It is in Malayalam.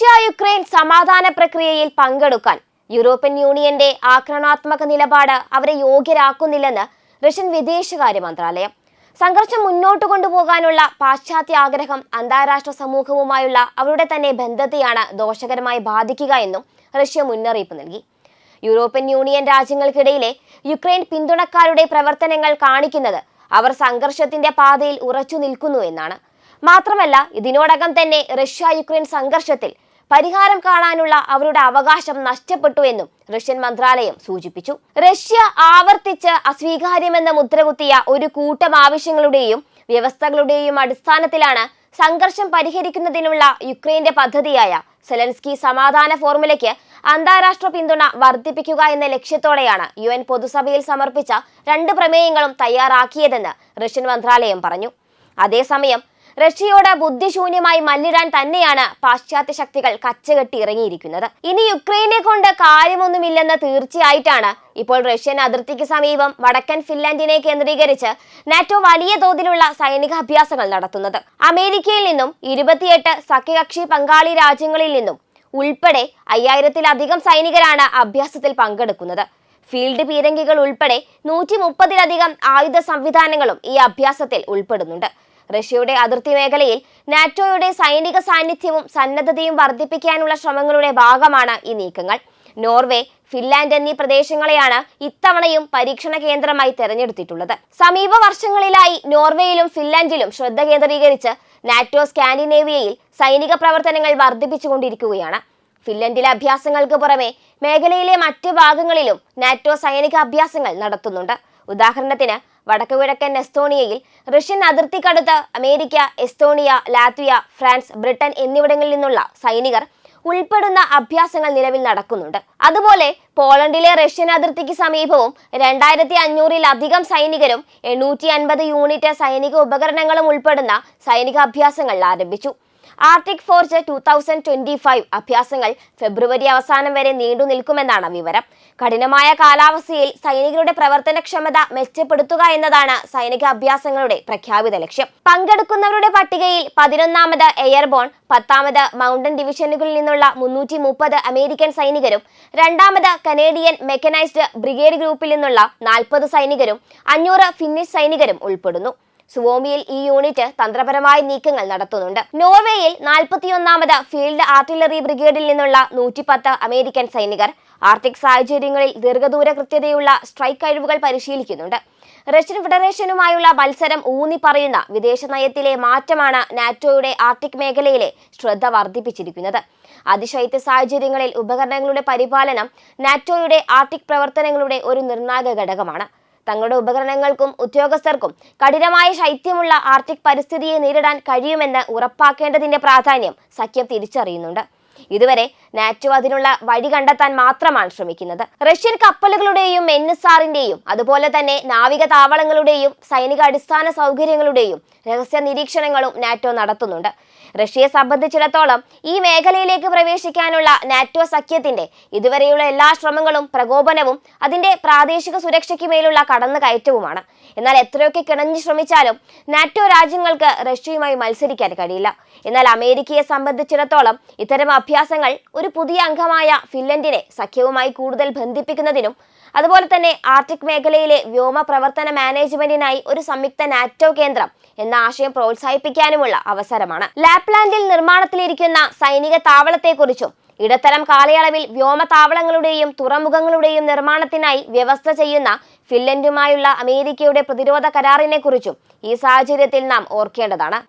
റഷ്യ യുക്രൈൻ സമാധാന പ്രക്രിയയിൽ പങ്കെടുക്കാൻ യൂറോപ്യൻ യൂണിയന്റെ ആക്രമണാത്മക നിലപാട് അവരെ യോഗ്യരാക്കുന്നില്ലെന്ന് റഷ്യൻ വിദേശകാര്യ മന്ത്രാലയം. സംഘർഷം മുന്നോട്ട് കൊണ്ടുപോകാനുള്ള പാശ്ചാത്യ ആഗ്രഹം അന്താരാഷ്ട്ര സമൂഹവുമായുള്ള അവരുടെ തന്നെ ബന്ധത്തെയാണ് ദോഷകരമായി ബാധിക്കുക എന്നും റഷ്യ മുന്നറിയിപ്പ് നൽകി. യൂറോപ്യൻ യൂണിയൻ രാജ്യങ്ങൾക്കിടയിലെ യുക്രൈൻ പിന്തുണക്കാരുടെ പ്രവർത്തനങ്ങൾ കാണിക്കുന്നത് അവർ സംഘർഷത്തിന്റെ പാതയിൽ ഉറച്ചു നിൽക്കുന്നു എന്നാണ്. മാത്രമല്ല ഇതിനോടകം തന്നെ റഷ്യ യുക്രൈൻ സംഘർഷത്തിൽ പരിഹാരം കാണാനുള്ള അവരുടെ അവകാശം നഷ്ടപ്പെട്ടു എന്നും റഷ്യൻ മന്ത്രാലയം സൂചിപ്പിച്ചു. റഷ്യ ആവർത്തിച്ച് അസ്വീകാര്യമെന്ന മുദ്രകുത്തിയ ഒരു കൂട്ടം ആവശ്യങ്ങളുടെയും വ്യവസ്ഥകളുടെയും അടിസ്ഥാനത്തിലാണ് സംഘർഷം പരിഹരിക്കുന്നതിനുള്ള യുക്രൈന്റെ പദ്ധതിയായ സെലൻസ്കി സമാധാന ഫോർമുലയ്ക്ക് അന്താരാഷ്ട്ര പിന്തുണ വർദ്ധിപ്പിക്കുക എന്ന ലക്ഷ്യത്തോടെയാണ് യു എൻ പൊതുസഭയിൽ സമർപ്പിച്ച രണ്ട് പ്രമേയങ്ങളും തയ്യാറാക്കിയതെന്ന് റഷ്യൻ മന്ത്രാലയം പറഞ്ഞു. അതേസമയം റഷ്യയോട് ബുദ്ധിശൂന്യമായി മല്ലിടാൻ തന്നെയാണ് പാശ്ചാത്യ ശക്തികൾ കച്ചകെട്ടി ഇറങ്ങിയിരിക്കുന്നത്. ഇനി യുക്രൈനെ കൊണ്ട് കാര്യമൊന്നുമില്ലെന്ന് തീർച്ചയായിട്ടാണ് ഇപ്പോൾ റഷ്യൻ അതിർത്തിക്ക് സമീപം വടക്കൻ ഫിൻലാൻഡിനെ കേന്ദ്രീകരിച്ച് നാറ്റോ വലിയ തോതിലുള്ള സൈനിക അഭ്യാസങ്ങൾ നടത്തുന്നത്. അമേരിക്കയിൽ നിന്നും ഇരുപത്തിയെട്ട് സഖ്യകക്ഷി പങ്കാളി രാജ്യങ്ങളിൽ നിന്നും ഉൾപ്പെടെ അയ്യായിരത്തിലധികം സൈനികരാണ് അഭ്യാസത്തിൽ പങ്കെടുക്കുന്നത്. ഫീൽഡ് പീരങ്കികൾ ഉൾപ്പെടെ നൂറ്റി മുപ്പതിലധികം ആയുധ സംവിധാനങ്ങളും ഈ അഭ്യാസത്തിൽ ഉൾപ്പെടുന്നുണ്ട്. റഷ്യയുടെ അതിർത്തി മേഖലയിൽ നാറ്റോയുടെ സൈനിക സാന്നിധ്യവും സന്നദ്ധതയും വർദ്ധിപ്പിക്കാനുള്ള ശ്രമങ്ങളുടെ ഭാഗമാണ് ഈ നീക്കങ്ങൾ. നോർവേ ഫിൻലാൻഡ് എന്നീ പ്രദേശങ്ങളെയാണ് ഇത്തവണയും പരീക്ഷണ കേന്ദ്രമായി തെരഞ്ഞെടുത്തിട്ടുള്ളത്. സമീപ വർഷങ്ങളിലായി നോർവേയിലും ഫിൻലാൻഡിലും ശ്രദ്ധ കേന്ദ്രീകരിച്ച് നാറ്റോ സ്കാൻഡിനേവിയയിൽ സൈനിക പ്രവർത്തനങ്ങൾ വർദ്ധിപ്പിച്ചുകൊണ്ടിരിക്കുകയാണ്. ഫിൻലൻഡിലെ അഭ്യാസങ്ങൾക്ക് പുറമെ മേഖലയിലെ മറ്റ് ഭാഗങ്ങളിലും നാറ്റോ സൈനിക അഭ്യാസങ്ങൾ നടത്തുന്നുണ്ട്. ഉദാഹരണത്തിന് വടക്കു കിഴക്കൻ എസ്തോണിയയിൽ Russian അതിർത്തിക്കടുത്ത് America Estonia Latvia France Britain എന്നിവിടങ്ങളിൽ നിന്നുള്ള സൈനികർ ഉൾപ്പെടുന്ന അഭ്യാസങ്ങൾ നിലവിൽ നടക്കുന്നുണ്ട്. അതുപോലെ പോളണ്ടിലെ റഷ്യൻ അതിർത്തിക്ക് സമീപവും രണ്ടായിരത്തി അഞ്ഞൂറിലധികം സൈനികരും എണ്ണൂറ്റി അൻപത് യൂണിറ്റ് സൈനിക ഉപകരണങ്ങളും ഉൾപ്പെടുന്ന സൈനിക അഭ്യാസങ്ങൾ ആരംഭിച്ചു. Arctic Forge two thousand twenty five അഭ്യാസങ്ങൾ ഫെബ്രുവരി അവസാനം വരെ നീണ്ടു നിൽക്കുമെന്നാണ് വിവരം. കഠിനമായ കാലാവസ്ഥയിൽ സൈനികരുടെ പ്രവർത്തനക്ഷമത മെച്ചപ്പെടുത്തുക എന്നതാണ് സൈനിക അഭ്യാസങ്ങളുടെ പ്രഖ്യാപിത ലക്ഷ്യം. പങ്കെടുക്കുന്നവരുടെ പട്ടികയിൽ പതിനൊന്നാമത് എയർബോൺ പത്താമത് മൗണ്ടൻ ഡിവിഷനുകളിൽ നിന്നുള്ള മുന്നൂറ്റി മുപ്പത് അമേരിക്കൻ സൈനികരും രണ്ടാമത് കനേഡിയൻ മെക്കനൈസ്ഡ് ബ്രിഗേഡ് ഗ്രൂപ്പിൽ നിന്നുള്ള നാൽപ്പത് സൈനികരും അഞ്ഞൂറ് ഫിന്നിഷ് സൈനികരും ഉൾപ്പെടുന്നു. സുവോമിയിൽ ഈ യൂണിറ്റ് തന്ത്രപരമായ നീക്കങ്ങൾ നടത്തുന്നുണ്ട്. നോർവേയിൽ നാൽപ്പത്തിയൊന്നാമത് ഫീൽഡ് ആർട്ടിലറി ബ്രിഗേഡിൽ നിന്നുള്ള നൂറ്റിപ്പത്ത് അമേരിക്കൻ സൈനികർ. ആർട്ടിക് സാഹചര്യങ്ങളിൽ ദീർഘദൂര കൃത്യതയുള്ള സ്ട്രൈക്ക് കഴിവുകൾ പരിശീലിക്കുന്നുണ്ട്. റഷ്യൻ ഫെഡറേഷനുമായുള്ള മത്സരം ഊന്നി പറയുന്ന വിദേശ നയത്തിലെ മാറ്റമാണ് നാറ്റോയുടെ ആർട്ടിക് മേഖലയിലെ ശ്രദ്ധ വർദ്ധിപ്പിച്ചിരിക്കുന്നത്. അതിശൈത്യ സാഹചര്യങ്ങളിൽ ഉപകരണങ്ങളുടെ പരിപാലനം നാറ്റോയുടെ ആർട്ടിക് പ്രവർത്തനങ്ങളുടെ ഒരു നിർണായക ഘടകമാണ്. തങ്ങളുടെ ഉപകരണങ്ങൾക്കും ഉദ്യോഗസ്ഥർക്കും കഠിനമായ ശൈത്യമുള്ള ആർട്ടിക് പരിസ്ഥിതിയെ നേരിടാൻ കഴിയുമെന്ന് ഉറപ്പാക്കേണ്ടതിന്റെ പ്രാധാന്യം സഖ്യം തിരിച്ചറിയുന്നുണ്ട്. ഇതുവരെ നാറ്റോ അതിനുള്ള വഴി കണ്ടെത്താൻ മാത്രമാണ് ശ്രമിക്കുന്നത്. റഷ്യൻ കപ്പലുകളുടെയും എൻ എസ് ആറിന്റെയും അതുപോലെ തന്നെ നാവിക താവളങ്ങളുടെയും സൈനിക അടിസ്ഥാന സൗകര്യങ്ങളുടെയും രഹസ്യ നിരീക്ഷണങ്ങളും നാറ്റോ നടത്തുന്നുണ്ട്. റഷ്യയെ സംബന്ധിച്ചിടത്തോളം ഈ മേഖലയിലേക്ക് പ്രവേശിക്കാനുള്ള നാറ്റോ സഖ്യത്തിന്റെ ഇതുവരെയുള്ള എല്ലാ ശ്രമങ്ങളും പ്രകോപനവും അതിന്റെ പ്രാദേശിക സുരക്ഷയ്ക്ക് മേലുള്ള കടന്നുകയറ്റവുമാണ്. എന്നാൽ എത്രയൊക്കെ കിണഞ്ഞു ശ്രമിച്ചാലും നാറ്റോ രാജ്യങ്ങൾക്ക് റഷ്യയുമായി മത്സരിക്കാൻ കഴിയില്ല. എന്നാൽ അമേരിക്കയെ സംബന്ധിച്ചിടത്തോളം ഇത്തരം അഭ്യാസങ്ങൾ ഒരു പുതിയ അംഗമായ ഫിൻലൻഡിനെ സഖ്യവുമായി കൂടുതൽ ബന്ധിപ്പിക്കുന്നതിനും അതുപോലെ തന്നെ ആർട്ടിക് മേഖലയിലെ വ്യോമ പ്രവർത്തന മാനേജ്മെന്റിനായി ഒരു സംയുക്ത നാറ്റോ കേന്ദ്രം എന്ന ആശയം പ്രോത്സാഹിപ്പിക്കാനുമുള്ള അവസരമാണ്. ലാപ്ലാൻഡിൽ നിർമ്മാണത്തിലിരിക്കുന്ന സൈനിക താവളത്തെക്കുറിച്ചും ഇടത്തരം കാലയളവിൽ വ്യോമ താവളങ്ങളുടെയും തുറമുഖങ്ങളുടെയും നിർമ്മാണത്തിനായി വ്യവസ്ഥ ചെയ്യുന്ന ഫിൻലൻഡുമായുള്ള അമേരിക്കയുടെ പ്രതിരോധ കരാറിനെക്കുറിച്ചും ഈ സാഹചര്യത്തിൽ നാം ഓർക്കേണ്ടതാണ്.